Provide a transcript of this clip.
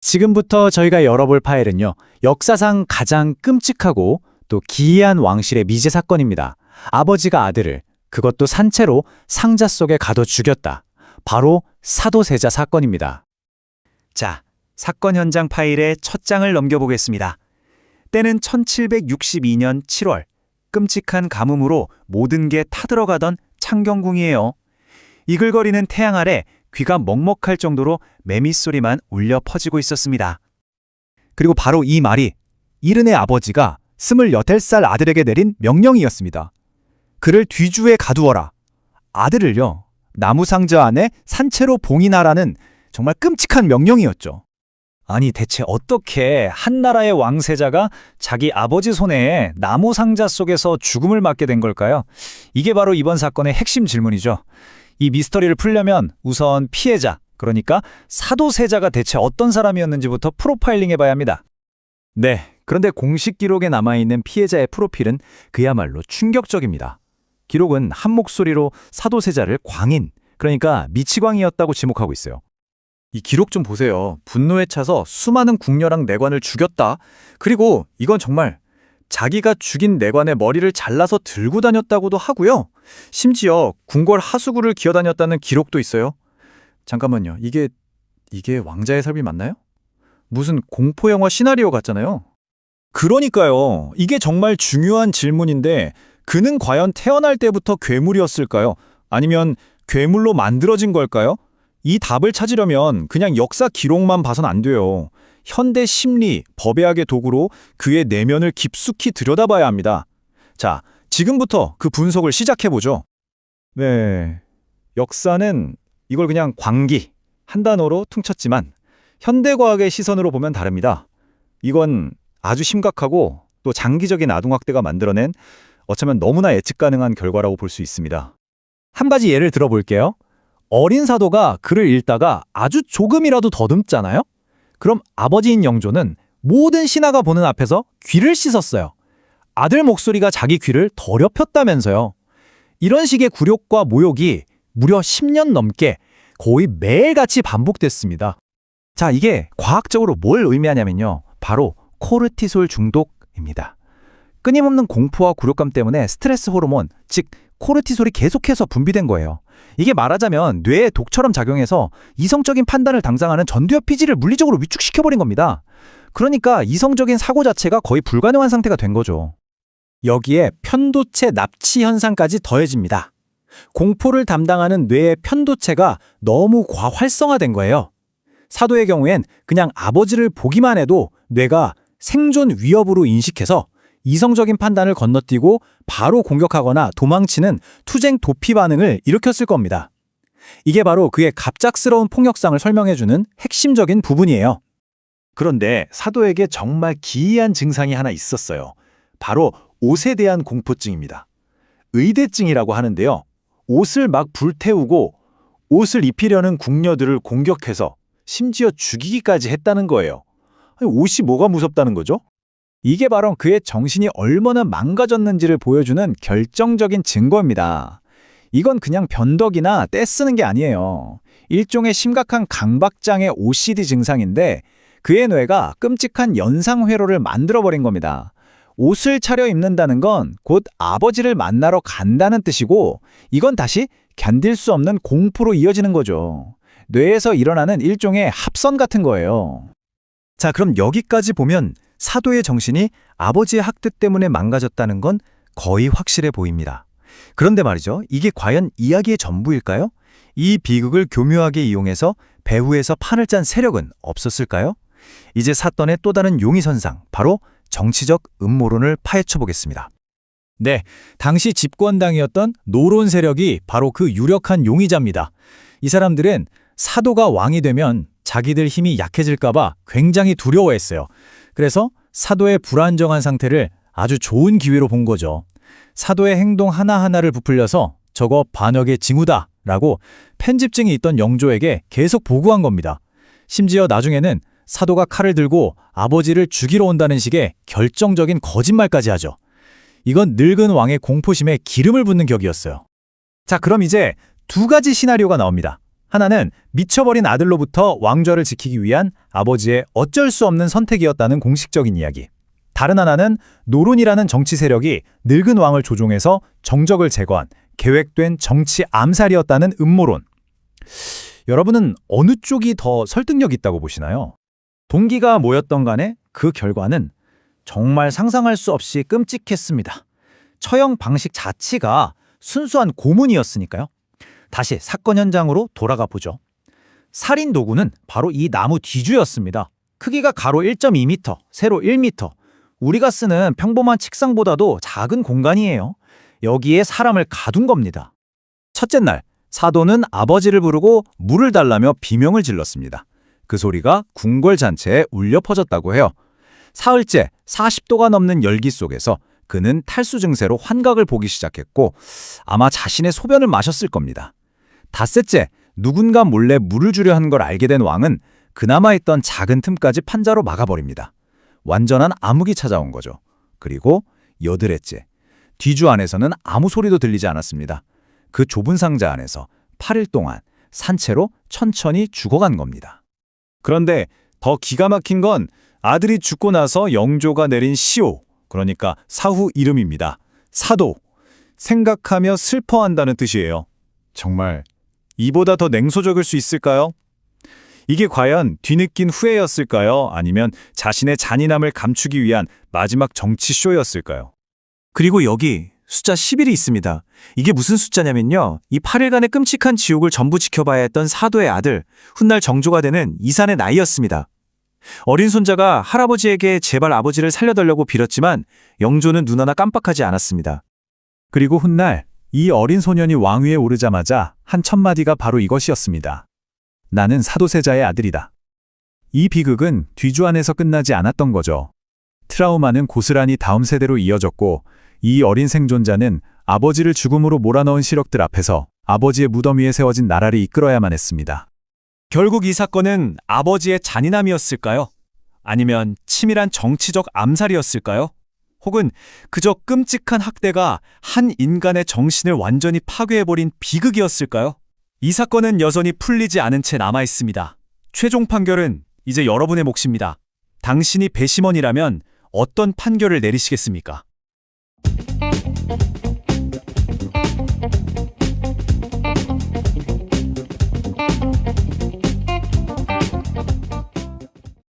지금부터 저희가 열어볼 파일은요, 역사상 가장 끔찍하고 또 기이한 왕실의 미제 사건입니다. 아버지가 아들을 그것도 산채로 상자 속에 가둬 죽였다. 바로 사도세자 사건입니다. 자, 사건 현장 파일의 첫 장을 넘겨보겠습니다. 때는 1762년 7월, 끔찍한 가뭄으로 모든 게 타들어가던 창경궁이에요. 이글거리는 태양 아래 귀가 먹먹할 정도로 매미 소리만 울려 퍼지고 있었습니다. 그리고 바로 이 말이 이른의 아버지가 28살 아들에게 내린 명령이었습니다. 그를 뒤주에 가두어라. 아들을요, 나무 상자 안에 산채로 봉인하라는 정말 끔찍한 명령이었죠. 아니 대체 어떻게 한 나라의 왕세자가 자기 아버지 손에 나무 상자 속에서 죽음을 맞게 된 걸까요? 이게 바로 이번 사건의 핵심 질문이죠. 이 미스터리를 풀려면 우선 피해자, 그러니까 사도세자가 대체 어떤 사람이었는지부터 프로파일링 해봐야 합니다. 네, 그런데 공식 기록에 남아있는 피해자의 프로필은 그야말로 충격적입니다. 기록은 한 목소리로 사도세자를 광인, 그러니까 미치광이었다고 지목하고 있어요. 이 기록 좀 보세요. 분노에 차서 수많은 궁녀랑 내관을 죽였다. 그리고 이건 정말 자기가 죽인 내관의 머리를 잘라서 들고 다녔다고도 하고요. 심지어 궁궐 하수구를 기어다녔다는 기록도 있어요. 잠깐만요. 이게 이게 왕자의 삶이 맞나요? 무슨 공포 영화 시나리오 같잖아요. 그러니까요. 이게 정말 중요한 질문인데 그는 과연 태어날 때부터 괴물이었을까요? 아니면 괴물로 만들어진 걸까요? 이 답을 찾으려면 그냥 역사 기록만 봐선 안 돼요. 현대 심리, 법의학의 도구로 그의 내면을 깊숙이 들여다봐야 합니다. 자, 지금부터 그 분석을 시작해보죠. 네. 역사는 이걸 그냥 광기, 한 단어로 퉁쳤지만 현대과학의 시선으로 보면 다릅니다. 이건 아주 심각하고 또 장기적인 아동학대가 만들어낸 어쩌면 너무나 예측 가능한 결과라고 볼 수 있습니다. 한 가지 예를 들어볼게요. 어린 사도가 글을 읽다가 아주 조금이라도 더듬잖아요? 그럼 아버지인 영조는 모든 신하가 보는 앞에서 귀를 씻었어요. 아들 목소리가 자기 귀를 더럽혔다면서요. 이런 식의 굴욕과 모욕이 무려 10년 넘게 거의 매일같이 반복됐습니다. 자, 이게 과학적으로 뭘 의미하냐면요. 바로 코르티솔 중독입니다. 끊임없는 공포와 굴욕감 때문에 스트레스 호르몬, 즉 코르티솔이 계속해서 분비된 거예요. 이게 말하자면 뇌에 독처럼 작용해서 이성적인 판단을 당상하는 전두엽 피지를 물리적으로 위축시켜버린 겁니다. 그러니까 이성적인 사고 자체가 거의 불가능한 상태가 된 거죠. 여기에 편도체 납치 현상까지 더해집니다. 공포를 담당하는 뇌의 편도체가 너무 과활성화된 거예요. 사도의 경우엔 그냥 아버지를 보기만 해도 뇌가 생존 위협으로 인식해서 이성적인 판단을 건너뛰고 바로 공격하거나 도망치는 투쟁 도피 반응을 일으켰을 겁니다. 이게 바로 그의 갑작스러운 폭력상을 설명해주는 핵심적인 부분이에요. 그런데 사도에게 정말 기이한 증상이 하나 있었어요. 바로 옷에 대한 공포증입니다. 의대증이라고 하는데요. 옷을 막 불태우고 옷을 입히려는 궁녀들을 공격해서 심지어 죽이기까지 했다는 거예요. 옷이 뭐가 무섭다는 거죠? 이게 바로 그의 정신이 얼마나 망가졌는지를 보여주는 결정적인 증거입니다. 이건 그냥 변덕이나 떼쓰는 게 아니에요. 일종의 심각한 강박장애 OCD 증상인데 그의 뇌가 끔찍한 연상회로를 만들어버린 겁니다. 옷을 차려 입는다는 건 곧 아버지를 만나러 간다는 뜻이고 이건 다시 견딜 수 없는 공포로 이어지는 거죠. 뇌에서 일어나는 일종의 합선 같은 거예요. 자, 그럼 여기까지 보면 사도의 정신이 아버지의 학대 때문에 망가졌다는 건 거의 확실해 보입니다. 그런데 말이죠. 이게 과연 이야기의 전부일까요? 이 비극을 교묘하게 이용해서 배후에서 판을 짠 세력은 없었을까요? 이제 사건의 또 다른 용의선상, 바로 정치적 음모론을 파헤쳐 보겠습니다. 네, 당시 집권당이었던 노론 세력이 바로 그 유력한 용의자입니다. 이 사람들은 사도가 왕이 되면 자기들 힘이 약해질까 봐 굉장히 두려워했어요. 그래서 사도의 불안정한 상태를 아주 좋은 기회로 본 거죠. 사도의 행동 하나하나를 부풀려서 저거 반역의 징후다 라고 편집증이 있던 영조에게 계속 보고한 겁니다. 심지어 나중에는 사도가 칼을 들고 아버지를 죽이러 온다는 식의 결정적인 거짓말까지 하죠. 이건 늙은 왕의 공포심에 기름을 붓는 격이었어요. 자, 그럼 이제 두 가지 시나리오가 나옵니다. 하나는 미쳐버린 아들로부터 왕좌를 지키기 위한 아버지의 어쩔 수 없는 선택이었다는 공식적인 이야기. 다른 하나는 노론이라는 정치 세력이 늙은 왕을 조종해서 정적을 제거한 계획된 정치 암살이었다는 음모론. 여러분은 어느 쪽이 더 설득력 있다고 보시나요? 동기가 뭐였던 간에 그 결과는 정말 상상할 수 없이 끔찍했습니다. 처형 방식 자체가 순수한 고문이었으니까요. 다시 사건 현장으로 돌아가 보죠. 살인 도구는 바로 이 나무 뒤주였습니다. 크기가 가로 1.2m, 세로 1m. 우리가 쓰는 평범한 책상보다도 작은 공간이에요. 여기에 사람을 가둔 겁니다. 첫째 날, 사도는 아버지를 부르고 물을 달라며 비명을 질렀습니다. 그 소리가 궁궐 잔치에 울려 퍼졌다고 해요. 사흘째 40도가 넘는 열기 속에서 그는 탈수 증세로 환각을 보기 시작했고 아마 자신의 소변을 마셨을 겁니다. 닷새째 누군가 몰래 물을 주려 한 걸 알게 된 왕은 그나마 있던 작은 틈까지 판자로 막아버립니다. 완전한 암흑이 찾아온 거죠. 그리고 여드레째 뒤주 안에서는 아무 소리도 들리지 않았습니다. 그 좁은 상자 안에서 8일 동안 산채로 천천히 죽어간 겁니다. 그런데 더 기가 막힌 건 아들이 죽고 나서 영조가 내린 시오, 그러니까 사후 이름입니다. 사도. 생각하며 슬퍼한다는 뜻이에요. 정말 이보다 더 냉소적일 수 있을까요? 이게 과연 뒤늦긴 후회였을까요? 아니면 자신의 잔인함을 감추기 위한 마지막 정치 쇼였을까요? 그리고 여기 숫자 11이 있습니다. 이게 무슨 숫자냐면요. 이 8일간의 끔찍한 지옥을 전부 지켜봐야 했던 사도의 아들, 훗날 정조가 되는 이산의 나이였습니다. 어린 손자가 할아버지에게 제발 아버지를 살려달라고 빌었지만 영조는 눈 하나 깜빡하지 않았습니다. 그리고 훗날 이 어린 소년이 왕위에 오르자마자 한 첫마디가 바로 이것이었습니다. 나는 사도세자의 아들이다. 이 비극은 뒤주 안에서 끝나지 않았던 거죠. 트라우마는 고스란히 다음 세대로 이어졌고 이 어린 생존자는 아버지를 죽음으로 몰아넣은 시력들 앞에서 아버지의 무덤 위에 세워진 나라를 이끌어야만 했습니다. 결국 이 사건은 아버지의 잔인함이었을까요? 아니면 치밀한 정치적 암살이었을까요? 혹은 그저 끔찍한 학대가 한 인간의 정신을 완전히 파괴해버린 비극이었을까요? 이 사건은 여전히 풀리지 않은 채 남아 있습니다. 최종 판결은 이제 여러분의 몫입니다. 당신이 배심원이라면 어떤 판결을 내리시겠습니까?